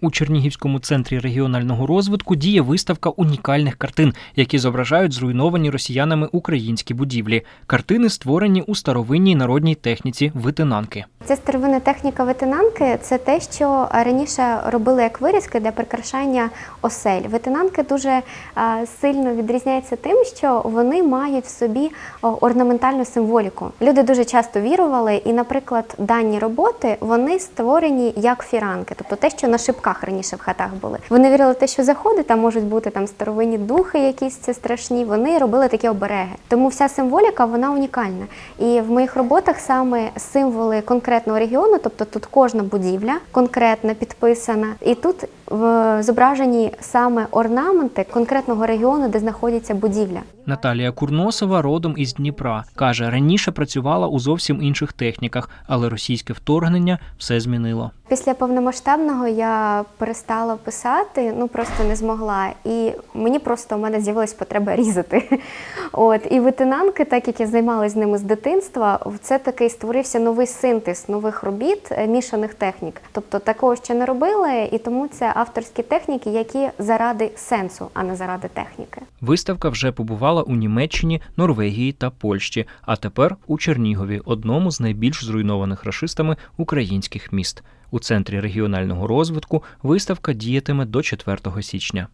У Чернігівському центрі регіонального розвитку діє виставка унікальних картин, які зображають зруйновані росіянами українські будівлі. Картини створені у старовинній народній техніці витинанки. Ця старовинна техніка витинанки це те, що раніше робили як вирізки для прикрашання осель. Витинанки дуже сильно відрізняються тим, що вони мають в собі орнаментальну символіку. Люди дуже часто вірували, і, наприклад, дані роботи вони створені як фіранки, тобто те, що на шибках раніше в хатах були. Вони вірили те, що заходи там можуть бути там старовинні духи, якісь це страшні. Вони робили такі обереги. Тому вся символіка вона унікальна. І в моїх роботах саме символи конкретного регіону, тобто тут кожна будівля конкретно підписана, і тут в зображені саме орнаменти конкретного регіону, де знаходиться будівля. Наталія Курносова родом із Дніпра. Каже, раніше працювала у зовсім інших техніках, але російське вторгнення все змінило. Після повномасштабного я перестала писати, ну просто не змогла. І мені просто у мене з'явилась потреба різати. От і витинанки, так як я займалась з ними з дитинства, це такий створився новий синтез нових робіт е, мішаних технік. Тобто такого ще не робили, і тому це авторські техніки, які заради сенсу, а не заради техніки. Виставка вже побувала у Німеччині, Норвегії та Польщі, а тепер у Чернігові, одному з найбільш зруйнованих рашистами українських міст. У центрі регіонального розвитку виставка діятиме до 4 січня.